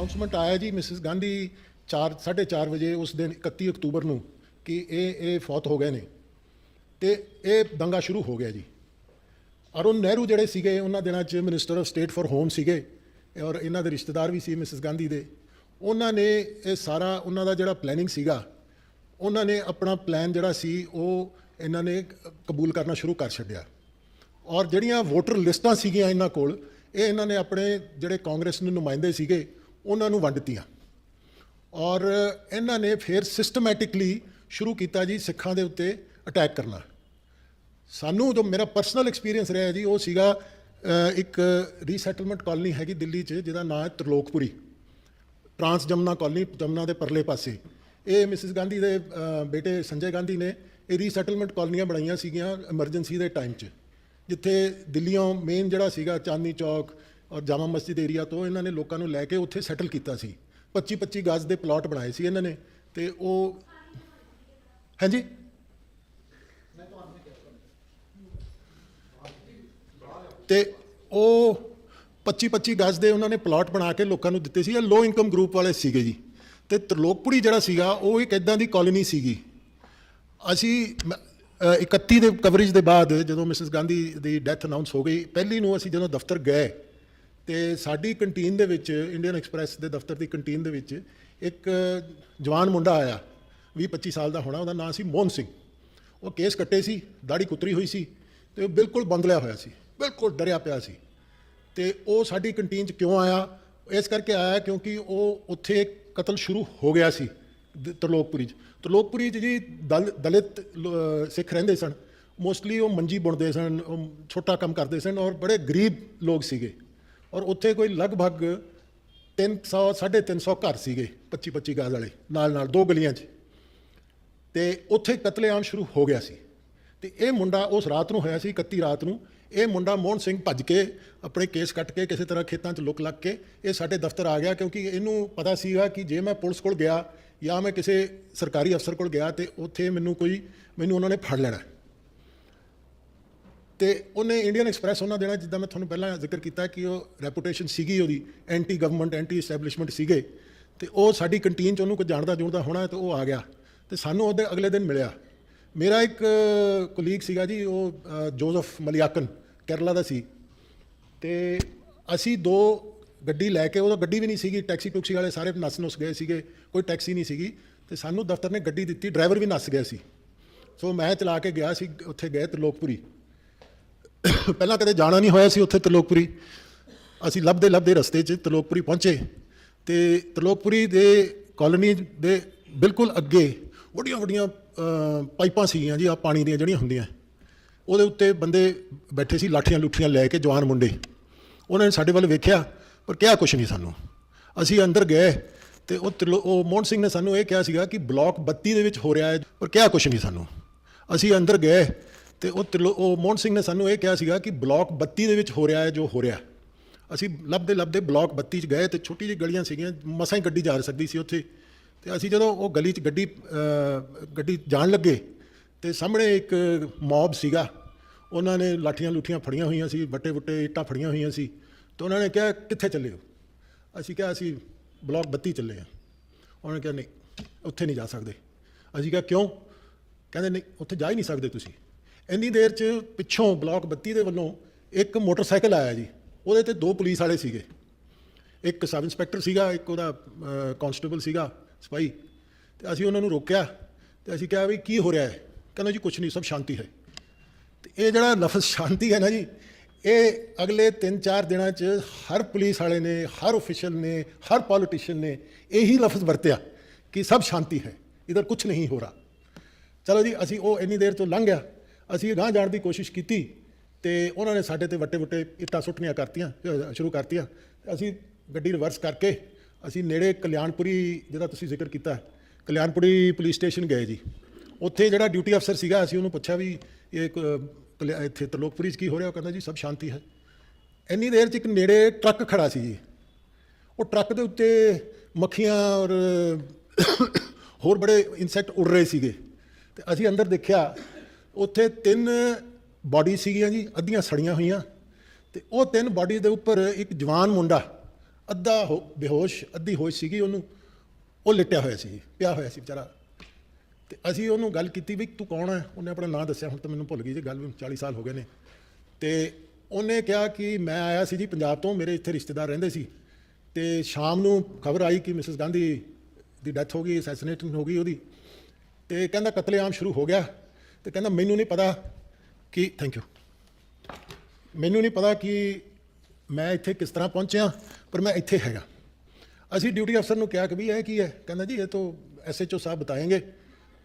Announcement ਆਇਆ ਜੀ, Mrs Gandhi 4 4:30 ਵਜੇ ਉਸ ਦਿਨ 31 ਅਕਤੂਬਰ ਨੂੰ ਕਿ ਇਹ ਇਹ ਫੌਤ ਹੋ ਗਏ ਨੇ ਤੇ ਇਹ ਦੰਗਾ ਸ਼ੁਰੂ ਹੋ ਗਿਆ ਜੀ। ਅਰੁਣ ਨਹਿਰੂ ਜਿਹੜੇ ਸੀਗੇ, ਉਹਨਾਂ ਦਿਨਾਂ 'ਚ minister of state for home ਸੀਗੇ ਔਰ ਇਹਨਾਂ ਦੇ ਰਿਸ਼ਤੇਦਾਰ ਵੀ ਸੀ ਮਿਸਿਸ ਗਾਂਧੀ ਦੇ। ਉਹਨਾਂ ਨੇ ਇਹ ਸਾਰਾ, ਉਹਨਾਂ ਦਾ ਜਿਹੜਾ ਪਲੈਨਿੰਗ ਸੀਗਾ, ਉਹਨਾਂ ਨੇ ਆਪਣਾ ਪਲਾਨ ਜਿਹੜਾ ਸੀ, ਉਹ ਇਹਨਾਂ ਨੇ ਕਬੂਲ ਕਰਨਾ ਸ਼ੁਰੂ ਕਰ ਛੱਡਿਆ। ਔਰ ਜਿਹੜੀਆਂ ਵੋਟਰ ਲਿਸਟਾਂ ਸੀਗੀਆਂ ਇਹਨਾਂ ਕੋਲ, ਇਹ ਇਹਨਾਂ ਨੇ ਆਪਣੇ ਜਿਹੜੇ ਕਾਂਗਰਸ ਨੂੰ ਨੁਮਾਇੰਦੇ ਸੀਗੇ ਉਹਨਾਂ ਨੂੰ ਵੰਡਤੀਆਂ ਔਰ ਇਹਨਾਂ ਨੇ ਫਿਰ ਸਿਸਟਮੈਟਿਕਲੀ ਸ਼ੁਰੂ ਕੀਤਾ ਜੀ ਸਿੱਖਾਂ ਦੇ ਉੱਤੇ ਅਟੈਕ ਕਰਨਾ। ਸਾਨੂੰ ਜੋ ਮੇਰਾ ਪਰਸਨਲ ਐਕਸਪੀਰੀਅੰਸ ਰਿਹਾ ਜੀ, ਉਹ ਸੀਗਾ ਇੱਕ ਰੀਸੈਟਲਮੈਂਟ ਕਾਲਨੀ ਹੈਗੀ ਦਿੱਲੀ 'ਚ, ਜਿਹਦਾ ਨਾਮ ਹੈ ਤਰਲੋਕਪੁਰੀ। ਟਰਾਂਸ ਜਮਨਾ ਕਾਲਨੀ ਜਮਨਾ ਦੇ ਪਰਲੇ ਪਾਸੇ। ਇਹ ਮਿਸਿਸ ਗਾਂਧੀ ਦੇ ਬੇਟੇ ਸੰਜੇ ਗਾਂਧੀ ਨੇ ਇਹ ਰੀਸੈਟਲਮੈਂਟ ਕਾਲਨੀਆਂ ਬਣਾਈਆਂ ਸੀਗੀਆਂ ਐਮਰਜੈਂਸੀ ਦੇ ਟਾਈਮ 'ਚ, ਜਿੱਥੇ ਦਿੱਲੀੋਂ ਮੇਨ ਜਿਹੜਾ ਸੀਗਾ ਚਾਂਦਨੀ ਚੌਕ ਔਰ ਜਾਮਾ ਮਸਜਿਦ ਏਰੀਆ ਤੋਂ ਇਹਨਾਂ ਨੇ ਲੋਕਾਂ ਨੂੰ ਲੈ ਕੇ ਉੱਥੇ ਸੈਟਲ ਕੀਤਾ ਸੀ। 25 25 ਗਜ਼ ਦੇ ਪਲਾਟ ਬਣਾਏ ਸੀ ਇਹਨਾਂ ਨੇ ਤੇ ਉਹ ਹਾਂਜੀ? ਤੇ ਉਹ 25 25 ਗਜ਼ ਦੇ ਉਹਨਾਂ ਨੇ ਪਲਾਟ ਬਣਾ ਕੇ ਲੋਕਾਂ ਨੂੰ ਦਿੱਤੇ ਸੀ। ਇਹ ਲੋ ਇਨਕਮ ਗਰੁੱਪ ਵਾਲੇ ਸੀਗੇ ਜੀ। ਤੇ ਤਰਲੋਕਪੁਰੀ ਜਿਹੜਾ ਸੀਗਾ, ਉਹ ਇੱਕ ਇਦਾਂ ਦੀ ਕਾਲੋਨੀ ਸੀਗੀ। ਅਸੀਂ ਮ- 31 ਦੇ ਕਵਰੇਜ ਦੇ ਬਾਅਦ ਜਦੋਂ ਮਿਸਿਸ ਗਾਂਧੀ ਦੀ ਡੈਥ ਅਨਾਉਂਸ ਹੋ ਗਈ, ਪਹਿਲੀ ਨੂੰ ਅਸੀਂ ਜਦੋਂ ਦਫ਼ਤਰ ਗਏ ਤੇ ਸਾਡੀ ਕੰਟੀਨ ਦੇ ਵਿੱਚ ਇੰਡੀਅਨ ਐਕਸਪ੍ਰੈਸ ਦੇ ਦਫ਼ਤਰ ਦੀ ਕੰਟੀਨ ਦੇ ਵਿੱਚ ਇੱਕ ਜਵਾਨ ਮੁੰਡਾ ਆਇਆ 20 25 ਸਾਲ ਦਾ ਹੋਣਾ, ਉਹਦਾ ਨਾਮ ਸੀ ਮੋਹਨ ਸਿੰਘ। ਉਹ ਕੇਸ ਕੱਟੇ ਸੀ ਦਾੜੀ ਕੁਤਰੀ ਹੋਈ ਸੀ ਤੇ ਉਹ ਬਿਲਕੁਲ ਬੰਦਲਿਆ ਹੋਇਆ ਸੀ, ਬਿਲਕੁਲ ਡਰਿਆ ਪਿਆ ਸੀ। ਤੇ ਉਹ ਸਾਡੀ ਕੰਟੀਨ 'ਚ ਕਿਉਂ ਆਇਆ? ਇਸ ਕਰਕੇ ਆਇਆ ਕਿਉਂਕਿ ਉਹ ਉੱਥੇ ਕਤਲ ਸ਼ੁਰੂ ਹੋ ਗਿਆ ਸੀ, ਦ- ਤਰਲੋਕਪੁਰੀ 'ਚ। ਤਰਲੋਕਪੁਰੀ 'ਚ ਜੀ ਦਲ, ਦਲਿਤ ਸਿੱਖ ਰਹਿੰਦੇ ਸਨ। ਮੋਸਟਲੀ ਉਹ ਮੰਜੀ ਬੁਣਦੇ ਸਨ, ਉਹ ਛੋਟਾ ਕੰਮ ਕਰਦੇ ਸਨ ਔਰ ਬੜੇ ਗਰੀਬ ਲੋਕ ਸੀਗੇ। ਔਰ ਉੱਥੇ ਕੋਈ ਲਗਭਗ 300 350 ਘਰ ਸੀਗੇ 25 25 ਗਾਜ਼ ਵਾਲੇ ਨਾਲ ਨਾਲ ਦੋ ਗਲੀਆਂ 'ਚ। ਤੇ ਉੱਥੇ ਕਤਲੇਆਮ ਸ਼ੁਰੂ ਹੋ ਗਿਆ ਸੀ। ਤੇ ਇਹ ਮੁੰਡਾ ਉਸ ਰਾਤ ਨੂੰ ਹੋਇਆ ਸੀ 31 ਰਾਤ ਨੂੰ। ਇਹ ਮੁੰਡਾ ਮੋਹਨ ਸਿੰਘ ਭੱਜ ਕੇ ਆਪਣੇ ਕੇਸ ਕੱਟ ਕੇ ਕਿਸੇ ਤਰ੍ਹਾਂ ਖੇਤਾਂ 'ਚ ਲੁਕ ਲੱਗ ਕੇ ਇਹ ਸਾਡੇ ਦਫ਼ਤਰ ਆ ਗਿਆ ਕਿਉਂਕਿ ਇਹਨੂੰ ਪਤਾ ਸੀਗਾ ਕਿ ਜੇ ਮੈਂ ਪੁਲਿਸ ਕੋਲ ਗਿਆ ਜਾਂ ਮੈਂ ਕਿਸੇ ਸਰਕਾਰੀ ਅਫਸਰ ਕੋਲ ਗਿਆ ਤੇ ਉੱਥੇ ਮੈਨੂੰ ਕੋਈ, ਮੈਨੂੰ ਉਹਨਾਂ ਨੇ ਫੜ ਲੈਣਾ। ਤੇ ਉਹਨੇ ਇੰਡੀਅਨ ਐਕਸਪ੍ਰੈਸ ਉਹਨਾਂ ਦੇਣਾ ਜਿੱਦਾਂ ਮੈਂ ਤੁਹਾਨੂੰ ਪਹਿਲਾਂ ਜ਼ਿਕਰ ਕੀਤਾ ਕਿ ਉਹ ਰੈਪੂਟੇਸ਼ਨ ਸੀਗੀ ਉਹਦੀ ਐਂਟੀ ਗਵਰਨਮੈਂਟ ਐਂਟੀ ਐਸਟੈਬਲਿਸ਼ਮੈਂਟ ਸੀਗੇ, ਤੇ ਉਹ ਸਾਡੀ ਕੰਟੀਨ 'ਚ ਉਹਨੂੰ ਕੋਈ ਜਾਣਦਾ ਜੁਣਦਾ ਹੋਣਾ ਤੇ ਉਹ ਆ ਗਿਆ ਤੇ ਸਾਨੂੰ ਉਹਦੇ ਅਗਲੇ ਦਿਨ ਮਿਲਿਆ। ਮੇਰਾ ਇੱਕ ਕੋਲੀਗ ਸੀਗਾ ਜੀ, ਉਹ ਜੋਜ਼ਫ ਮਲਿਆਕਨ ਕੇਰਲਾ ਦਾ ਸੀ। ਤੇ ਅਸੀਂ ਦੋ ਗੱਡੀ ਲੈ ਕੇ, ਉਹਦਾ ਗੱਡੀ ਵੀ ਨਹੀਂ ਸੀਗੀ ਟੈਕਸੀ ਟੁਕਸੀ ਵਾਲੇ ਸਾਰੇ ਨੱਸ ਨੁੱਸ ਗਏ ਸੀਗੇ, ਕੋਈ ਟੈਕਸੀ ਨਹੀਂ ਸੀਗੀ, ਤੇ ਸਾਨੂੰ ਦਫ਼ਤਰ ਨੇ ਗੱਡੀ ਦਿੱਤੀ ਡਰਾਈਵਰ ਵੀ ਨੱਸ ਗਿਆ ਸੀ। ਸੋ ਮੈਂ ਚਲਾ ਕੇ ਗਿਆ ਸੀ, ਉੱਥੇ ਗਏ ਤਰਲੋਕਪੁਰੀ। ਪਹਿਲਾਂ ਕਦੇ ਜਾਣਾ ਨਹੀਂ ਹੋਇਆ ਸੀ ਉੱਥੇ ਤਰਲੋਕਪੁਰੀ। ਅਸੀਂ ਲੱਭਦੇ ਲੱਭਦੇ ਰਸਤੇ 'ਚ ਤਰਲੋਕਪੁਰੀ ਪਹੁੰਚੇ ਤੇ ਤਰਲੋਕਪੁਰੀ ਦੇ ਕਾਲੋਨੀ ਦੇ ਬਿਲਕੁਲ ਅੱਗੇ ਵੱਡੀਆਂ ਵੱਡੀਆਂ ਪਾਈਪਾਂ ਸੀਗੀਆਂ ਜੀ ਆ ਪਾਣੀ ਦੀਆਂ ਜਿਹੜੀਆਂ ਹੁੰਦੀਆਂ। ਉਹਦੇ ਉੱਤੇ ਬੰਦੇ ਬੈਠੇ ਸੀ, ਲਾਠੀਆਂ ਲੁੱਠੀਆਂ ਲੈ ਕੇ ਜਵਾਨ ਮੁੰਡੇ। ਉਹਨਾਂ ਨੇ ਸਾਡੇ ਵੱਲ ਵੇਖਿਆ, ਪਰ ਕਿਹਾ ਕੁਛ ਨਹੀਂ ਸਾਨੂੰ। ਅਸੀਂ ਅੰਦਰ ਗਏ ਤੇ ਉਹ ਤਿਰਲੋ- ਉਹ ਮੋਹਨ ਸਿੰਘ ਨੇ ਸਾਨੂੰ ਇਹ ਕਿਹਾ ਸੀਗਾ ਕਿ ਬਲਾਕ 32 ਦੇ ਵਿੱਚ ਹੋ ਰਿਹਾ ਹੈ, ਪਰ ਕਿਹਾ ਕੁਛ ਨਹੀਂ ਸਾਨੂੰ। ਅਸੀਂ ਅੰਦਰ ਗਏ ਤੇ ਉਹ ਤਿਰਲੋ- ਉਹ ਮੋਹਨ ਸਿੰਘ ਨੇ ਸਾਨੂੰ ਇਹ ਕਿਹਾ ਸੀਗਾ ਕਿ ਬਲਾਕ 32 ਦੇ ਵਿੱਚ ਹੋ ਰਿਹਾ ਹੈ ਜੋ ਹੋ ਰਿਹਾ। ਅਸੀਂ ਲੱਭਦੇ ਲੱਭਦੇ ਬਲਾਕ 32 ਚ ਗਏ ਤੇ ਛੋਟੀ ਜਿਹੀ ਗਲੀਆਂ ਸੀਗੀਆਂ, ਮਸਾਂ ਹੀ ਗੱਡੀ ਜਾ ਸਕਦੀ ਸੀ ਉੱਥੇ। ਤੇ ਅਸੀਂ ਜਦੋਂ ਉਹ ਗਲੀ 'ਚ ਗੱਡੀ ਗੱਡੀ ਜਾਣ ਲੱਗੇ ਤੇ ਸਾਹਮਣੇ ਇੱਕ ਮੌਬ ਸੀਗਾ। ਉਹਨਾਂ ਨੇ ਲਾਠੀਆਂ ਲੁੱਠੀਆਂ ਫੜੀਆਂ ਹੋਈਆਂ ਸੀ, ਵੱਟੇ ਵੁੱਟੇ ਇੱਟਾਂ ਫੜੀਆਂ ਹੋਈਆਂ ਸੀ। ਤੇ ਉਹਨਾਂ ਨੇ ਕਿਹਾ, ਕਿੱਥੇ ਚੱਲੇ ਹੋ? ਅਸੀਂ ਕਿਹਾ, ਅਸੀਂ ਬਲਾਕ 32 ਚੱਲੇ ਆ ਉਹਨਾਂ ਨੇ ਕਿਹਾ, ਨਹੀਂ, ਉੱਥੇ ਨਹੀਂ ਜਾ ਸਕਦੇ। ਅਸੀਂ ਕਿਹਾ, ਕਿਉਂ? ਕਹਿੰਦੇ, ਨਹੀਂ, ਉੱਥੇ ਜਾ ਹੀ ਨਹੀਂ ਸਕਦੇ ਤੁਸੀਂ। ਇੰਨੀ ਦੇਰ 'ਚ ਪਿੱਛੋਂ ਬਲਾਕ 32 ਦੇ ਵੱਲੋਂ ਇੱਕ ਮੋਟਰਸਾਈਕਲ ਆਇਆ ਜੀ। ਉਹਦੇ ਤੇ ਦੋ ਪੁਲਿਸ ਵਾਲੇ ਸੀਗੇ। ਇੱਕ ਸਬ ਇੰਸਪੈਕਟਰ ਸੀਗਾ, ਇੱਕ ਉਹਦਾ ਕਾਂਸਟੇਬਲ ਸੀਗਾ, ਸਿਪਾਹੀ। ਤੇ ਅਸੀਂ ਉਹਨਾਂ ਨੂੰ ਰੋਕਿਆ ਤੇ ਅਸੀਂ ਕਿਹਾ ਵੀ ਕੀ ਹੋ ਰਿਹਾ ਹੈ? ਕਹਿੰਦਾ ਜੀ ਕੁਝ ਨਹੀਂ, ਸਭ ਸ਼ਾਂਤੀ ਹੈ। ਤੇ ਇਹ ਜਿਹੜਾ ਲਫ਼ਜ਼ ਸ਼ਾਂਤੀ ਹੈ ਨਾ ਜੀ, ਇਹ ਅਗਲੇ 3-4 ਦਿਨਾਂ 'ਚ ਹਰ ਪੁਲਿਸ ਵਾਲੇ ਨੇ, ਹਰ ਅਫੀਸ਼ੀਅਲ ਨੇ, ਹਰ ਪੋਲੀਟੀਸ਼ੀਅਨ ਨੇ ਇਹੀ ਲਫ਼ਜ਼ ਵਰਤਿਆ ਕਿ ਸਭ ਸ਼ਾਂਤੀ ਹੈ, ਇਧਰ ਕੁਝ ਨਹੀਂ ਹੋ ਰਿਹਾ। ਚਲੋ ਜੀ, ਅਸੀਂ ਉਹ ਇੰਨੀ ਦੇਰ ਤੋਂ ਲੰਘ ਗਿਆ। ਅਸੀਂ ਗਾਂਹ ਜਾਣ ਦੀ ਕੋਸ਼ਿਸ਼ ਕੀਤੀ ਤੇ ਉਹਨਾਂ ਨੇ ਸਾਡੇ ਤੇ ਵੱਟੇ ਵੱਟੇ ਇੱਟਾਂ ਸੁੱਟਣੀਆਂ ਕਰਤੀਆਂ ਅ, ਸ਼ੁਰੂ ਕਰਤੀਆਂ। ਅਸੀਂ ਗੱਡੀ ਰਿਵਰਸ ਕਰਕੇ ਅਸੀਂ ਨੇੜੇ ਕਲਿਆਣਪੁਰੀ ਜਿਹਦਾ ਤੁਸੀਂ ਜ਼ਿਕਰ ਕੀਤਾ ਹੈ, ਕਲਿਆਣਪੁਰੀ ਪੁਲਿਸ ਸਟੇਸ਼ਨ ਗਏ ਜੀ। ਉੱਥੇ ਜਿਹੜਾ ਡਿਊਟੀ ਅਫਸਰ ਸੀਗਾ ਅਸੀਂ ਉਹਨੂੰ ਪੁੱਛਿਆ ਵੀ ਇਹ ਕ- ਕਲਿਆ- ਇੱਥੇ ਤਰਲੋਕਪੁਰੀ 'ਚ ਕੀ ਹੋ ਰਿਹਾ? ਉਹ ਕਹਿੰਦਾ ਜੀ ਸਭ ਸ਼ਾਂਤੀ ਹੈ। ਇੰਨੀ ਦੇਰ 'ਚ ਇੱਕ ਨੇੜੇ ਟਰੱਕ ਖੜਾ ਸੀ ਜੀ। ਉਹ ਟਰੱਕ ਦੇ ਉੱਤੇ ਮੱਖੀਆਂ ਔਰ ਹੋਰ ਬੜੇ ਇਨਸੈਕਟ ਉੱਡ ਰਹੇ ਸੀਗੇ। ਤੇ ਅਸੀਂ ਅੰਦਰ ਦੇਖਿਆ ਉੱਥੇ ਤਿੰਨ ਬਾਡੀ ਸੀਗੀਆਂ ਜੀ, ਅੱਧੀਆਂ ਸੜੀਆਂ ਹੋਈਆਂ ਤੇ ਉਹ ਤਿੰਨ ਬਾਡੀ ਦੇ ਉੱਪਰ ਇੱਕ ਜਵਾਨ ਮੁੰਡਾ, ਅੱਧਾ ਹੋ- ਬੇਹੋਸ਼, ਅੱਧੀ ਹੋਸ਼ ਸੀਗੀ ਉਹਨੂੰ, ਉਹ ਲਿਟਿਆ ਹੋਇਆ ਸੀ, ਪਿਆ ਹੋਇਆ ਸੀ ਵਿਚਾਰਾ। ਤੇ ਅਸੀਂ ਉਹਨੂੰ ਗੱਲ ਕੀਤੀ ਵੀ ਤੂੰ ਕੌਣ ਹੈ? ਉਹਨੇ ਆਪਣਾ ਨਾਂ ਦੱਸਿਆ, ਹੁਣ ਤਾਂ ਮੈਨੂੰ ਭੁੱਲ ਗਈ ਜੀ, ਗੱਲ ਵੀ 40 ਸਾਲ ਹੋ ਗਏ ਨੇ। ਤੇ ਉਹਨੇ ਕਿਹਾ ਕਿ ਮੈਂ ਆਇਆ ਸੀ ਜੀ ਪੰਜਾਬ ਤੋਂ, ਮੇਰੇ ਇੱਥੇ ਰਿਸ਼ਤੇਦਾਰ ਰਹਿੰਦੇ ਸੀ। ਤੇ ਸ਼ਾਮ ਨੂੰ ਖਬਰ ਆਈ ਕਿ ਮਿਸਿਸ ਗਾਂਧੀ ਦੀ ਡੈਥ ਹੋ ਗਈ ਅਸੈਸੀਨੇਸ਼ਨ ਹੋ ਗਈ ਉਹਦੀ। ਤੇ ਕਹਿੰਦਾ ਕਤਲੇਆਮ ਸ਼ੁਰੂ ਹੋ ਗਿਆ। ਤੇ ਕਹਿੰਦਾ ਮੈਨੂੰ ਨਹੀਂ ਪਤਾ ਕਿ ਥੈਂਕ ਯੂ ਮੈਨੂੰ ਨਹੀਂ ਪਤਾ ਕਿ ਮੈਂ ਇੱਥੇ ਕਿਸ ਤਰ੍ਹਾਂ ਪਹੁੰਚਿਆ ਪਰ ਮੈਂ ਇੱਥੇ ਹੈਗਾ ਅਸੀਂ ਡਿਊਟੀ ਅਫਸਰ ਨੂੰ ਕਿਹਾ ਕਿ ਵੀ ਇਹ ਕੀ ਹੈ ਕਹਿੰਦਾ ਜੀ ਇਹ ਤਾਂ एसएचओ साहब बताएंगे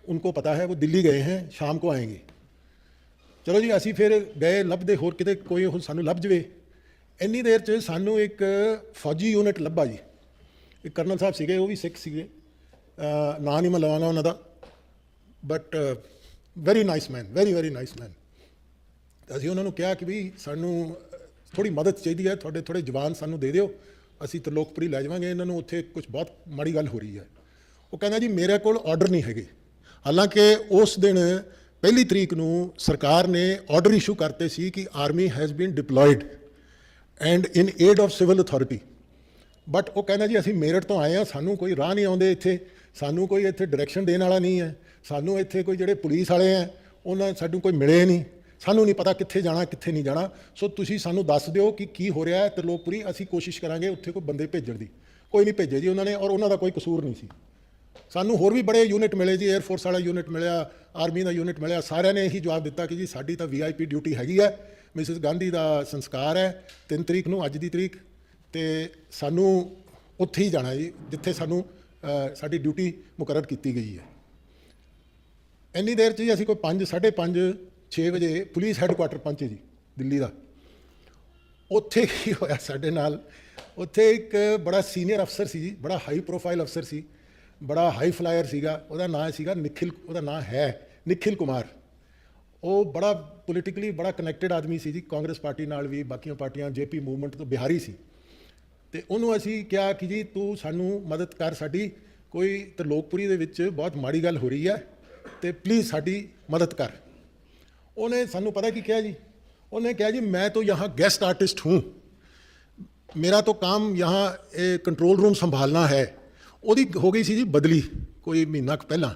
उनको पता है वो दिल्ली गए हैं शाम को आएंगे ਚਲੋ ਜੀ ਅਸੀਂ ਫਿਰ ਗਏ ਲੱਭਦੇ ਹੋਰ ਕਿਤੇ ਕੋਈ ਹੁਣ ਸਾਨੂੰ ਲੱਭ ਜਵੇ ਇੰਨੀ ਦੇਰ 'ਚ ਸਾਨੂੰ ਇੱਕ ਫੌਜੀ ਯੂਨਿਟ ਲੱਭਾ ਜੀ ਇੱਕ ਕਰਨਲ ਸਾਹਿਬ ਸੀਗੇ ਉਹ ਵੀ ਸਿੱਖ ਸੀਗੇ ਅਹ ਨਾਂ ਨਹੀਂ ਮੈਂ ਲਵਾਂਗਾ ਉਹਨਾਂ ਦਾ but very nice man very very nice man ਅਸੀਂ ਉਹਨਾਂ ਨੂੰ ਕਿਹਾ ਕਿ ਵੀ ਸਾਨੂੰ ਥੋੜੀ ਮਦਦ ਚਾਹੀਦੀ ਹੈ, ਤੁਹਾਡੇ ਥੋੜੇ ਜਵਾਨ ਸਾਨੂੰ ਦੇ ਦਿਓ। ਅਸੀਂ ਤਰਲੋਕਪੁਰੀ ਲੈ ਜਾਵਾਂਗੇ, ਇਹਨਾਂ ਨੂੰ ਉੱਥੇ ਕੁਝ ਬਹੁਤ ਮਾੜੀ ਗੱਲ ਹੋ ਰਹੀ ਹੈ। ਉਹ ਕਹਿੰਦਾ ਜੀ, ਮੇਰੇ ਕੋਲ ਆਰਡਰ ਨਹੀਂ ਹੈਗੇ। ਹਾਲਾਂਕਿ ਉਸ ਦਿਨ ਪਹਿਲੀ ਤਰੀਕ ਨੂੰ ਸਰਕਾਰ ਨੇ ਆਰਡਰ ਇਸ਼ੂ ਕਰਤੇ ਸੀ ਕਿ army has been deployed and in aid of civil authority but ਉਹ ਕਹਿੰਦਾ ਜੀ, ਅਸੀਂ ਮੇਰਠ ਤੋਂ ਆਏ ਆ ਸਾਨੂੰ ਕੋਈ ਰਾਹ ਨਹੀਂ ਆਉਂਦੇ ਇੱਥੇ। ਸਾਨੂੰ ਕੋਈ ਇੱਥੇ ਡਾਇਰੈਕਸ਼ਨ ਦੇਣ ਵਾਲਾ ਨਹੀਂ ਹੈ। ਸਾਨੂੰ ਇੱਥੇ ਕੋਈ ਜਿਹੜੇ ਪੁਲਿਸ ਵਾਲੇ ਆ, ਉਹਨਾਂ ਸਾਨੂੰ ਕੋਈ ਮਿਲੇ ਨਹੀਂ। ਸਾਨੂੰ ਨਹੀਂ ਪਤਾ ਕਿੱਥੇ ਜਾਣਾ, ਕਿੱਥੇ ਨਹੀਂ ਜਾਣਾ। ਸੋ ਤੁਸੀਂ ਸਾਨੂੰ ਦੱਸ ਦਿਓ ਕਿ ਕੀ ਹੋ ਰਿਹਾ ਹੈ ਤਰਲੋਕਪੁਰੀ ਅਸੀਂ ਕੋਸ਼ਿਸ਼ ਕਰਾਂਗੇ ਉੱਥੇ ਕੋਈ ਬੰਦੇ ਭੇਜਣ ਦੀ। ਕੋਈ ਨਹੀਂ ਭੇਜੇ ਜੀ ਉਹਨਾਂ ਨੇ ਔਰ ਉਹਨਾਂ ਦਾ ਕੋਈ ਕਸੂਰ ਨਹੀਂ ਸੀ। ਸਾਨੂੰ ਹੋਰ ਵੀ ਬੜੇ ਯੂਨਿਟ ਮਿਲੇ ਜੀ 에ਅਰ ਫੋਰਸ ਵਾਲਾ ਯੂਨਿਟ ਮਿਲਿਆ ਆਰਮੀ ਦਾ ਯੂਨਿਟ ਮਿਲਿਆ, ਸਾਰਿਆਂ ਨੇ ਇਹੀ ਜਵਾਬ ਦਿੱਤਾ ਕਿ ਜੀ ਸਾਡੀ ਤਾਂ ਵੀਆਈਪੀ ਡਿਊਟੀ ਹੈਗੀ ਹੈ। ਮਿਸਿਸ ਗਾਂਧੀ ਦਾ ਸੰਸਕਾਰ ਹੈ 3 ਤਰੀਕ ਨੂੰ, ਅੱਜ ਦੀ ਤਰੀਕ। ਤੇ ਸਾਨੂੰ ਉੱਥੇ ਹੀ ਜਾਣਾ ਜੀ, ਜਿੱਥੇ ਸਾਨੂੰ ਸਾਡੀ ਡਿਊਟੀ ਮੁਕਰਰ ਕੀਤੀ ਗਈ ਹੈ। ਇੰਨੀ ਦੇਰ 'ਚ ਜੀ ਅਸੀਂ ਕੋਈ 5 5:30 6 ਵਜੇ ਪੁਲਿਸ ਹੈੱਡਕੁਆਟਰ ਪਹੁੰਚੇ ਜੀ, ਦਿੱਲੀ ਦਾ। ਉੱਥੇ ਕੀ ਹੋਇਆ ਸਾਡੇ ਨਾਲ? ਉੱਥੇ ਇੱਕ ਬੜਾ ਸੀਨੀਅਰ ਅਫਸਰ ਸੀ ਜੀ, ਬੜਾ ਹਾਈ ਪ੍ਰੋਫਾਈਲ ਅਫਸਰ ਸੀ, ਬੜਾ ਹਾਈ ਫਲਾਇਰ ਸੀਗਾ, ਉਹਦਾ ਨਾਮ ਸੀਗਾ ਨikhil ਉਹਦਾ ਨਾਮ ਹੈ ਨikhil ਕੁਮਾਰ। ਉਹ ਬੜਾ ਪੋਲੀਟੀਕਲੀ ਬੜਾ ਕਨੈਕਟਡ ਆਦਮੀ ਸੀ ਜੀ, ਕਾਂਗਰਸ ਪਾਰਟੀ ਨਾਲ ਵੀ, ਬਾਕੀਆਂ ਪਾਰਟੀਆਂ ਜੇਪੀ ਮੂਵਮੈਂਟ ਤੋਂ ਬਿਹਾਰੀ ਸੀ। ਤੇ ਉਹਨੂੰ ਅਸੀਂ ਕਿਹਾ ਕਿ ਜੀ, ਤੂੰ ਸਾਨੂੰ ਮਦਦ ਕਰ ਸਾਡੀ, ਕੋਈ ਤਰਲੋਕਪੁਰੀ ਦੇ ਵਿੱਚ ਬਹੁਤ ਮਾੜੀ ਗੱਲ ਹੋ ਰਹੀ ਹੈ ਤੇ ਪਲੀਜ਼ ਸਾਡੀ ਮਦਦ ਕਰ। ਉਹਨੇ ਸਾਨੂੰ ਪਤਾ ਕੀ ਕਿਹਾ ਜੀ? ਉਹਨੇ ਕਿਹਾ ਜੀ, ਮੈਂ ਤਾਂ ਯਹਾਂ ਗੈਸਟ ਆਰਟਿਸਟ ਹੂੰ। ਮੇਰਾ ਤਾਂ ਕੰਮ ਯਹਾਂ ਇਹ ਕੰਟਰੋਲ ਰੂਮ ਸੰਭਾਲਣਾ ਹੈ। ਉਹਦੀ ਹੋ ਗਈ ਸੀ ਜੀ ਬਦਲੀ, ਕੋਈ ਮਹੀਨਾ ਕੁ ਪਹਿਲਾਂ।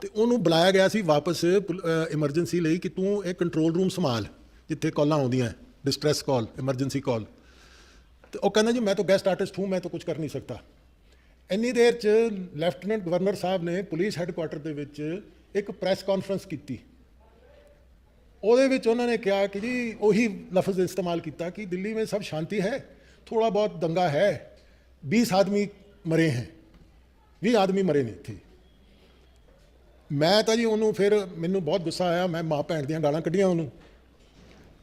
ਤੇ ਉਹਨੂੰ ਬੁਲਾਇਆ ਗਿਆ ਸੀ ਵਾਪਸ ਐਮਰਜੈਂਸੀ ਲਈ ਕਿ ਤੂੰ ਇਹ ਕੰਟਰੋਲ ਰੂਮ ਸੰਭਾਲ, ਜਿੱਥੇ ਕਾਲਾਂ ਆਉਂਦੀਆਂ ਡਿਸਟ੍ਰੈਸ ਕਾਲ ਐਮਰਜੈਂਸੀ ਕਾਲ ਤੇ ਉਹ ਕਹਿੰਦਾ ਜੀ, ਮੈਂ ਤਾਂ ਗੈਸਟ ਆਰਟਿਸਟ ਹੂੰ, ਮੈਂ ਤਾਂ ਕੁਝ ਕਰ ਨਹੀਂ ਸਕਦਾ। ਇੰਨੀ ਦੇਰ 'ਚ ਲੈਫਟੀਨੈਂਟ ਗਵਰਨਰ ਸਾਹਿਬ ਨੇ ਪੁਲਿਸ ਹੈੱਡਕੁਆਰਟਰ ਦੇ ਵਿੱਚ ਇੱਕ ਪ੍ਰੈਸ ਕਾਨਫਰੰਸ ਕੀਤੀ। ਉਹਦੇ ਵਿੱਚ ਉਹਨਾਂ ਨੇ ਕਿਹਾ ਕਿ ਜੀ, ਉਹੀ ਲਫ਼ਜ਼ ਇਸਤੇਮਾਲ ਕੀਤਾ ਕਿ ਦਿੱਲੀ ਵਿੱਚ ਸਭ ਸ਼ਾਂਤੀ ਹੈ ਥੋੜਾ ਬਹੁਤ ਦੰਗਾ ਹੈ 20 ਆਦਮੀ ਮਰੇ ਹੈ 20 ਆਦਮੀ ਮਰੇ ਨੇ ਇੱਥੇ। ਮੈਂ ਤਾਂ ਜੀ ਉਹਨੂੰ ਫਿਰ ਮੈਨੂੰ ਬਹੁਤ ਗੁੱਸਾ ਆਇਆ, ਮੈਂ ਮਾਂ ਭੈਣ ਦੀਆਂ ਗਾਲਾਂ ਕੱਢੀਆਂ ਉਹਨੂੰ।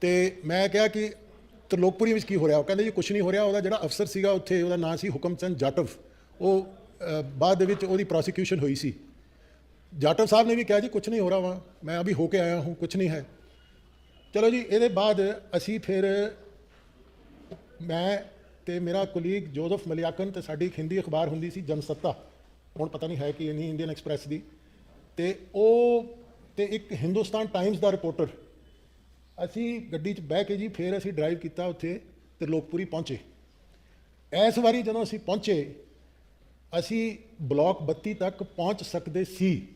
ਤੇ ਮੈਂ ਕਿਹਾ ਕਿ ਤਲੋਕਪੁਰੀ ਵਿੱਚ ਕੀ ਹੋ ਰਿਹਾ? ਉਹ ਕਹਿੰਦੇ ਜੀ ਕੁਝ ਨਹੀਂ ਹੋ ਰਿਹਾ, ਉਹਦਾ ਜਿਹੜਾ ਅਫਸਰ ਸੀਗਾ ਉੱਥੇ ਉਹਦਾ ਨਾਂ ਸੀ ਹੁਕਮ ਚੰਦ ਜਾਟਵ। ਉਹ ਬਾਅਦ ਦੇ ਵਿੱਚ ਉਹਦੀ ਪ੍ਰੋਸੀਕਿਊਸ਼ਨ ਹੋਈ ਸੀ। ਜਾਟਵ ਸਾਹਿਬ ਨੇ ਵੀ ਕਿਹਾ ਜੀ ਕੁਝ ਨਹੀਂ ਹੋ ਰਿਹਾ ਵਾ, ਮੈਂ ਅਭੀ ਹੋ ਕੇ ਆਇਆ ਹੂੰ ਕੁਝ ਨਹੀਂ ਹੈ। ਚਲੋ ਜੀ, ਇਹਦੇ ਬਾਅਦ ਅਸੀਂ ਫਿਰ ਮੈਂ ਤੇ ਮੇਰਾ ਕੁਲੀਗ ਜੋਜ਼ਫ ਮਲਿਆਕਨ ਤੇ ਸਾਡੀ ਇੱਕ ਹਿੰਦੀ ਅਖਬਾਰ ਹੁੰਦੀ ਸੀ, ਜਨਸੱਤਾ। ਹੁਣ ਪਤਾ ਨਹੀਂ ਹੈ ਕਿ ਨਹੀਂ ਇੰਡੀਅਨ ਐਕਸਪ੍ਰੈਸ ਦੀ। ਤੇ ਉਹ ਤੇ ਇੱਕ ਹਿੰਦੁਸਤਾਨ ਟਾਈਮਸ ਦਾ ਰਿਪੋਰਟਰ ਅਸੀਂ ਗੱਡੀ 'ਚ ਬਹਿ ਕੇ ਜੀ, ਫਿਰ ਅਸੀਂ ਡਰਾਈਵ ਕੀਤਾ ਉੱਥੇ ਤੇ ਲੋਕਪੁਰੀ ਪਹੁੰਚੇ। ਇਸ ਵਾਰੀ ਜਦੋਂ ਅਸੀਂ ਪਹੁੰਚੇ, ਅਸੀਂ ਬਲਾਕ 32 ਤੱਕ ਪਹੁੰਚ ਸਕਦੇ ਸੀ।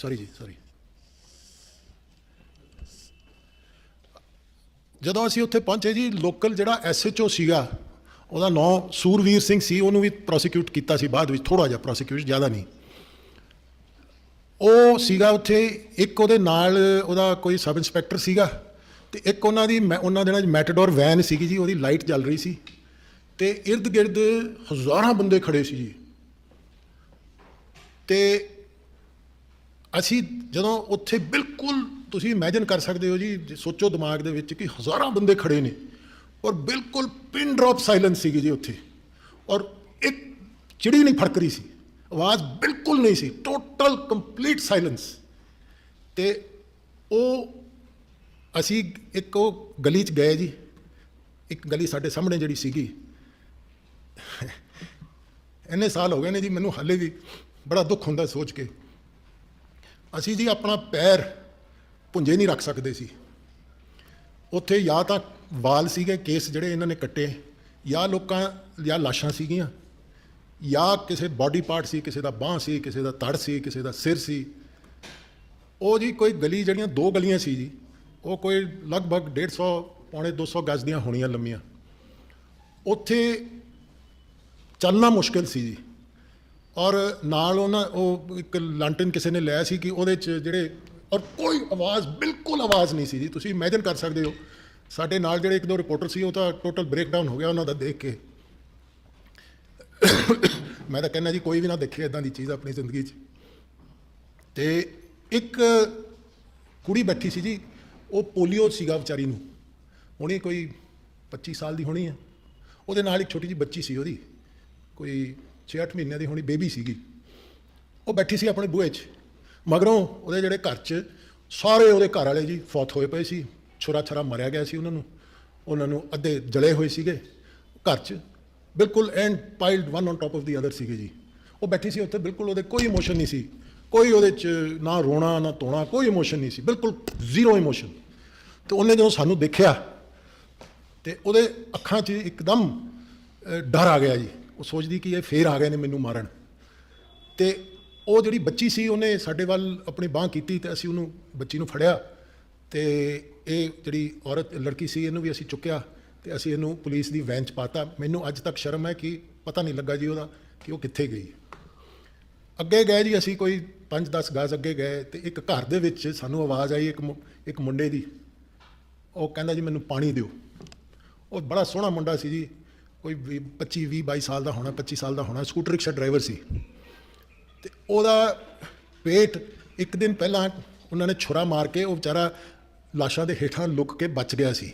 ਸੌਰੀ ਜੀ ਸੌਰੀ ਜਦੋਂ ਅਸੀਂ ਉੱਥੇ ਪਹੁੰਚੇ ਜੀ ਲੋਕਲ ਜਿਹੜਾ ਐਸਐਚਓ ਸੀਗਾ, ਉਹਦਾ ਨਾਮ ਸੂਰਵੀਰ ਸਿੰਘ ਸੀ, ਉਹਨੂੰ ਵੀ ਪ੍ਰੋਸੀਕਿਊਟ ਕੀਤਾ ਸੀ, ਬਾਅਦ ਵਿੱਚ ਥੋੜਾ ਜਿਹਾ ਪ੍ਰੋਸੀਕਿਊਟ ਜ਼ਿਆਦਾ ਨਹੀਂ। ਉਹ ਸੀਗਾ ਉੱਥੇ, ਇੱਕ ਉਹਦੇ ਨਾਲ ਉਹਦਾ ਕੋਈ ਸਬ ਇੰਸਪੈਕਟਰ ਸੀਗਾ, ਤੇ ਇੱਕ ਉਹਨਾਂ ਦੀ ਮੈਂ- ਉਹਨਾਂ ਦੇ ਨਾਲ ਮੈਟਾਡੋਰ ਵੈਨ ਸੀਗੀ ਜੀ, ਉਹਦੀ ਲਾਈਟ ਚੱਲ ਰਹੀ ਸੀ, ਤੇ ਇਰਦ ਗਿਰਦ ਹਜ਼ਾਰਾਂ ਬੰਦੇ ਖੜੇ ਸੀ ਜੀ। ਤੇ ਅਸੀਂ ਜਦੋਂ ਉੱਥੇ ਬਿਲਕੁਲ ਤੁਸੀਂ ਇਮੇਜਿਨ ਕਰ ਸਕਦੇ ਹੋ ਜੀ ਸੋਚੋ ਦਿਮਾਗ ਦੇ ਵਿੱਚ ਕਿ ਹਜ਼ਾਰਾਂ ਬੰਦੇ ਖੜੇ ਨੇ ਔਰ ਬਿਲਕੁਲ ਪਿਨ ਡ੍ਰੌਪ ਸਾਇਲੈਂਸ ਸੀਗੀ ਜੀ ਉੱਥੇ ਔਰ ਇੱਕ ਚਿੜੀ ਨਹੀਂ ਫੜਕ ਰਹੀ ਸੀ, ਆਵਾਜ਼ ਬਿਲਕੁਲ ਨਹੀਂ ਸੀ ਟੋਟਲ ਕੰਪਲੀਟ ਸਾਇਲੈਂਸ ਤੇ ਉਹ ਅਸੀਂ ਇੱਕ ਉਹ ਗਲੀ 'ਚ ਗਏ ਜੀ, ਇੱਕ ਗਲੀ ਸਾਡੇ ਸਾਹਮਣੇ ਜਿਹੜੀ ਸੀਗੀ। ਇੰਨੇ ਸਾਲ ਹੋ ਗਏ ਨੇ ਜੀ, ਮੈਨੂੰ ਹਾਲੇ ਵੀ ਬੜਾ ਦੁੱਖ ਹੁੰਦਾ ਸੋਚ ਕੇ। ਅਸੀਂ ਜੀ ਆਪਣਾ ਪੈਰ ਪੁੰਜੇ ਨਹੀਂ ਰੱਖ ਸਕਦੇ ਸੀ। ਉੱਥੇ ਜਾਂ ਤਾਂ ਵਾਲ ਸੀਗੇ, ਕੇਸ ਜਿਹੜੇ ਇਹਨਾਂ ਨੇ ਕੱਟੇ, ਜਾਂ ਲੋਕਾਂ ਜਾਂ ਲਾਸ਼ਾਂ ਸੀਗੀਆਂ, ਜਾਂ ਕਿਸੇ ਬਾਡੀ ਪਾਰਟ ਸੀ, ਕਿਸੇ ਦਾ ਬਾਹ ਸੀ, ਕਿਸੇ ਦਾ ਧੜ ਸੀ, ਕਿਸੇ ਦਾ ਸਿਰ ਸੀ। ਉਹ ਜੀ ਕੋਈ ਗਲੀ ਜਿਹੜੀਆਂ ਦੋ ਗਲੀਆਂ ਸੀ ਜੀ, ਉਹ ਕੋਈ ਲਗਭਗ 150 ਪੌਣੇ 200 ਗਜ਼ ਦੀਆਂ ਹੋਣੀਆਂ ਲੰਮੀਆਂ। ਉੱਥੇ ਚੱਲਣਾ ਮੁਸ਼ਕਿਲ ਸੀ ਜੀ। ਔਰ ਨਾਲ ਉਹਨਾਂ, ਉਹ ਇੱਕ ਲਾਂਟਨ ਕਿਸੇ ਨੇ ਲਿਆ ਸੀ ਕਿ ਉਹਦੇ ਚ ਜਿਹੜੇ, ਔਰ ਕੋਈ ਆਵਾਜ਼, ਬਿਲਕੁਲ ਆਵਾਜ਼ ਨਹੀਂ ਸੀ ਜੀ ਤੁਸੀਂ ਇਮੇਜਿਨ ਕਰ ਸਕਦੇ ਹੋ, ਸਾਡੇ ਨਾਲ ਜਿਹੜੇ ਇੱਕ ਦੋ ਰਿਪੋਰਟਰ ਸੀ, ਉਹ ਤਾਂ ਟੋਟਲ ਬ੍ਰੇਕਡਾਊਨ ਹੋ ਗਿਆ ਉਹਨਾਂ ਦਾ ਦੇਖ ਕੇ। ਮੈਂ ਤਾਂ ਕਹਿੰਦਾ ਜੀ, ਕੋਈ ਵੀ ਨਾ ਦੇਖੇ ਇਦਾਂ ਦੀ ਚੀਜ਼ ਆਪਣੀ ਜ਼ਿੰਦਗੀ 'ਚ। ਤੇ ਇੱਕ ਕੁੜੀ ਬੈਠੀ ਸੀ ਜੀ, ਉਹ ਪੋਲੀਓ ਸੀਗਾ ਵਿਚਾਰੀ ਨੂੰ। ਹੁਣੇ ਕੋਈ 25 ਸਾਲ ਦੀ ਹੋਣੀ ਹੈ ਉਹਦੇ ਨਾਲ ਇੱਕ ਛੋਟੀ ਜਿਹੀ ਬੱਚੀ ਸੀ ਉਹਦੀ। ਕੋਈ 6-8 ਮਹੀਨਿਆਂ ਦੀ ਹੋਣੀ ਬੇਬੀ ਸੀਗੀ। ਉਹ ਬੈਠੀ ਸੀ ਆਪਣੇ ਬੂਹੇ 'ਚ। ਮਗਰੋਂ ਉਹਦੇ ਜਿਹੜੇ ਘਰ 'ਚ ਸਾਰੇ ਉਹਦੇ ਘਰ ਵਾਲੇ ਜੀ ਫੌਤ ਹੋਏ ਪਏ ਸੀ। ਛੁਰਾ ਛਰਾ ਮਰਿਆ ਗਿਆ ਸੀ ਉਹਨਾਂ ਨੂੰ। ਉਹਨਾਂ ਨੂੰ ਅੱਧੇ ਜਲੇ ਹੋਏ ਸੀਗੇ ਘਰ 'ਚ। ਬਿਲਕੁਲ and piled one on top of the other ਸੀਗੇ ਜੀ। ਉਹ ਬੈਠੀ ਸੀ ਉੱਥੇ, ਬਿਲਕੁਲ ਉਹਦੇ ਕੋਈ ਇਮੋਸ਼ਨ ਨਹੀਂ ਸੀ। ਕੋਈ ਉਹਦੇ 'ਚ ਨਾ ਰੋਣਾ, ਨਾ ਤੋਣਾ ਕੋਈ ਇਮੋਸ਼ਨ ਨਹੀਂ ਸੀ। ਬਿਲਕੁਲ ਜ਼ੀਰੋ ਇਮੋਸ਼ਨ। ਤੇ ਉਹਨੇ ਜਦੋਂ ਸਾਨੂੰ ਦੇਖਿਆ ਤੇ ਉਹਦੇ ਅੱਖਾਂ 'ਚ ਇੱਕਦਮ ਡਰ ਆ ਗਿਆ ਜੀ। ਉਹ ਸੋਚਦੀ ਕਿ ਇਹ ਫੇਰ ਆ ਗਏ ਨੇ ਮੈਨੂੰ ਮਾਰਨ। ਤੇ ਉਹ ਜਿਹੜੀ ਬੱਚੀ ਸੀ, ਉਹਨੇ ਸਾਡੇ ਵੱਲ ਆਪਣੀ ਬਾਹ ਕੀਤੀ ਤੇ ਅਸੀਂ ਉਹਨੂੰ ਬੱਚੀ ਨੂੰ ਫੜਿਆ ਤੇ ਇਹ ਜਿਹੜੀ ਔਰਤ, ਲੜਕੀ ਸੀ, ਇਹਨੂੰ ਵੀ ਅਸੀਂ ਚੁੱਕਿਆ ਤੇ ਅਸੀਂ ਇਹਨੂੰ ਪੁਲਿਸ ਦੀ ਵੈਨ ਚ ਪਾਤਾ। ਮੈਨੂੰ ਅੱਜ ਤੱਕ ਸ਼ਰਮ ਹੈ ਕਿ ਪਤਾ ਨਹੀਂ ਲੱਗਾ ਜੀ ਉਹਦਾ ਕਿ ਉਹ ਕਿੱਥੇ ਗਈ। ਅੱਗੇ ਗਏ ਜੀ ਅਸੀਂ ਕੋਈ 5-10 ਗਜ਼ ਅੱਗੇ ਗਏ ਤੇ ਇੱਕ ਘਰ ਦੇ ਵਿੱਚ ਸਾਨੂੰ ਆਵਾਜ਼ ਆਈ ਇੱਕ ਮੁ- ਇੱਕ ਮੁੰਡੇ ਦੀ। ਉਹ ਕਹਿੰਦਾ ਜੀ ਮੈਨੂੰ ਪਾਣੀ ਦਿਓ। ਉਹ ਬੜਾ ਸੋਹਣਾ ਮੁੰਡਾ ਸੀ ਜੀ। ਕੋਈ 25 20 22 ਸਾਲ ਦਾ ਹੋਣਾ 25 ਸਾਲ ਦਾ ਹੋਣਾ ਸਕੂਟਰ ਰਿਕਸ਼ਾ ਡਰਾਈਵਰ ਸੀ। ਤੇ ਉਹਦਾ ਪੇਟ ਇੱਕ ਦਿਨ ਪਹਿਲਾਂ ਉਹਨਾਂ ਨੇ ਛੁਰਾ ਮਾਰ ਕੇ ਉਹ ਵਿਚਾਰਾ ਲਾਸ਼ਾਂ ਦੇ ਹੇਠਾਂ ਲੁਕ ਕੇ ਬਚ ਗਿਆ ਸੀ।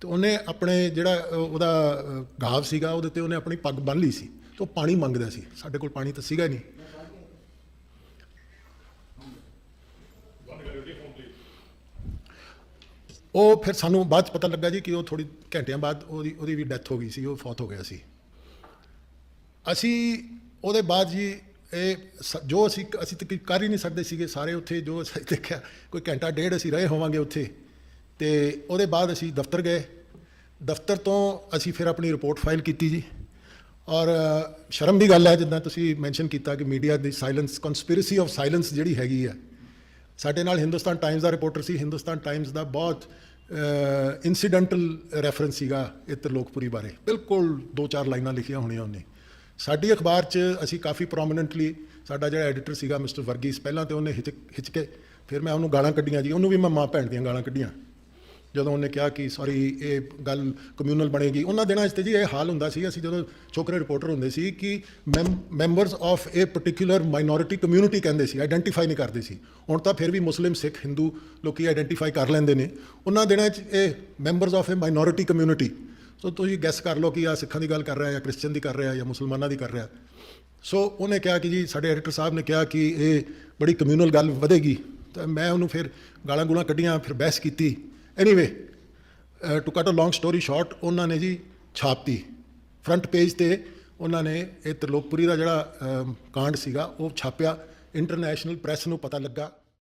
ਤੇ ਉਹਨੇ ਆਪਣੇ ਜਿਹੜਾ ਉਹਦਾ ਅ, ਗਾਵ ਸੀਗਾ ਉਹਦੇ ਤੇ ਉਹਨੇ ਆਪਣੀ ਪੱਗ ਬੰਨ੍ਹ ਲਈ ਸੀ ਤੇ ਉਹ ਪਾਣੀ ਮੰਗਦਾ ਸੀ। ਸਾਡੇ ਕੋਲ ਪਾਣੀ ਤਾਂ ਸੀਗਾ ਨਹੀਂ। ਉਹ ਫਿਰ ਸਾਨੂੰ ਬਾਅਦ ਚ ਪਤਾ ਲੱਗਾ ਜੀ ਕਿ ਉਹ ਥੋੜੀ ਘੰਟਿਆਂ ਬਾਅਦ ਉਹਦੀ ਉਹਦੀ ਵੀ ਡੈਥ ਹੋ ਗਈ ਸੀ, ਉਹ ਫੌਤ ਹੋ ਗਿਆ ਸੀ। ਅਸੀਂ ਉਹਦੇ ਬਾਅਦ ਜੀ ਇਹ ਸ- ਜੋ ਅਸੀਂ ਅਸੀਂ ਤਾਂ ਕਰ ਹੀ ਨਹੀਂ ਸਕਦੇ ਸੀਗੇ, ਸਾਰੇ ਉੱਥੇ ਜੋ ਅਸੀਂ ਦੇਖਿਆ, ਕੋਈ ਘੰਟਾ ਡੇਢ ਅਸੀਂ ਰਹੇ ਹੋਵਾਂਗੇ ਉੱਥੇ। ਤੇ ਉਹਦੇ ਬਾਅਦ ਅਸੀਂ ਦਫ਼ਤਰ ਗਏ। ਦਫ਼ਤਰ ਤੋਂ ਅਸੀਂ ਫਿਰ ਆਪਣੀ ਰਿਪੋਰਟ ਫਾਈਲ ਕੀਤੀ ਜੀ। ਔਰ ਸ਼ਰਮ ਦੀ ਗੱਲ ਹੈ, ਜਿੱਦਾਂ ਤੁਸੀਂ ਮੈਂਸ਼ਨ ਕੀਤਾ ਕਿ ਮੀਡੀਆ ਦੀ ਸਾਇਲੈਂਸ ਕਨਸਪੀਰੇਸੀ ਆਫ ਸਾਇਲੈਂਸ ਜਿਹੜੀ ਹੈਗੀ ਹੈ ਸਾਡੇ ਨਾਲ ਹਿੰਦੁਸਤਾਨ ਟਾਈਮਜ਼ ਦਾ ਰਿਪੋਰਟਰ ਸੀ, ਹਿੰਦੁਸਤਾਨ ਟਾਈਮਜ਼ ਦਾ ਬਹੁਤ ਇਨਸੀਡੈਂਟਲ ਰੈਫਰੈਂਸ ਸੀਗਾ ਇਹ ਤਰਲੋਕਪੁਰੀ ਬਾਰੇ। ਬਿਲਕੁਲ ਦੋ ਚਾਰ ਲਾਈਨਾਂ ਲਿਖੀਆਂ ਹੋਣੀਆਂ ਉਹਨੇ। ਸਾਡੀ ਅਖਬਾਰ 'ਚ ਅਸੀਂ ਕਾਫੀ ਪ੍ਰੋਮਿਨੈਂਟਲੀ ਸਾਡਾ ਜਿਹੜਾ ਐਡੀਟਰ ਸੀਗਾ ਮਿਸਟਰ ਵਰਗੀਸ, ਪਹਿਲਾਂ ਤੇ ਉਹਨੇ ਹਿਚਕ ਹਿਚ ਕੇ ਫਿਰ ਮੈਂ ਉਹਨੂੰ ਗਾਲਾਂ ਕੱਢੀਆਂ ਜੀ, ਉਹਨੂੰ ਵੀ ਮੈਂ ਮਾਂ ਭੈਣ ਦੀਆਂ ਗਾਲਾਂ ਕੱਢੀਆਂ। ਜਦੋਂ ਉਹਨੇ ਕਿਹਾ ਕਿ ਸੌਰੀ ਇਹ ਗੱਲ ਕਮਿਊਨਲ ਬਣੇਗੀ, ਉਹਨਾਂ ਦਿਨਾਂ 'ਚ ਤੇ ਜੀ ਇਹ ਹਾਲ ਹੁੰਦਾ ਸੀ, ਅਸੀਂ ਜਦੋਂ ਛੋਕਰੇ ਰਿਪੋਰਟਰ ਹੁੰਦੇ ਸੀ ਕਿ members of a particular minority community ਕਹਿੰਦੇ ਸੀ ਆਇਡੈਂਟੀਫਾਈ ਨਹੀਂ ਕਰਦੇ ਸੀ। ਹੁਣ ਤਾਂ ਫਿਰ ਵੀ ਮੁਸਲਿਮ ਸਿੱਖ ਹਿੰਦੂ ਲੋਕੀ ਆਇਡੈਂਟੀਫਾਈ ਕਰ ਲੈਂਦੇ ਨੇ। ਉਹਨਾਂ ਦਿਨਾਂ 'ਚ ਇਹ members of a minority community so ਤੁਸੀਂ ਗੈਸ ਕਰ ਲਓ ਕਿ ਆ ਸਿੱਖਾਂ ਦੀ ਗੱਲ ਕਰ ਰਿਹਾ ਜਾਂ ਕ੍ਰਿਸਚੀਅਨ ਦੀ ਕਰ ਰਿਹਾ ਜਾਂ ਮੁਸਲਮਾਨਾਂ ਦੀ ਕਰ ਰਿਹਾ। ਸੋ ਉਹਨੇ ਕਿਹਾ ਕਿ ਜੀ, ਸਾਡੇ ਐਡੀਟਰ ਸਾਹਿਬ ਨੇ ਕਿਹਾ ਕਿ ਇਹ ਬੜੀ ਕਮਿਊਨਲ ਗੱਲ ਵਧੇਗੀ। ਤਾਂ ਮੈਂ ਉਹਨੂੰ ਫਿਰ ਗਾਲਾਂ ਗੁਲਾਂ ਕੱਢੀਆਂ, ਫਿਰ ਬਹਿਸ ਕੀਤੀ। ਐਨੀਵੇ ਟੂ ਕੱਟ ਅ ਲੌਂਗ ਸਟੋਰੀ ਸ਼ਾਰਟ ਉਹਨਾਂ ਨੇ ਜੀ ਛਾਪਤੀ। ਫਰੰਟ ਪੇਜ ਤੇ ਉਹਨਾਂ ਨੇ ਇਹ ਤ੍ਰਿਲੋਕਪੁਰੀ ਦਾ ਜਿਹੜਾ ਕਾਂਡ ਸੀਗਾ, ਉਹ ਛਾਪਿਆ। ਇੰਟਰਨੈਸ਼ਨਲ ਪ੍ਰੈਸ ਨੂੰ ਪਤਾ ਲੱਗਾ।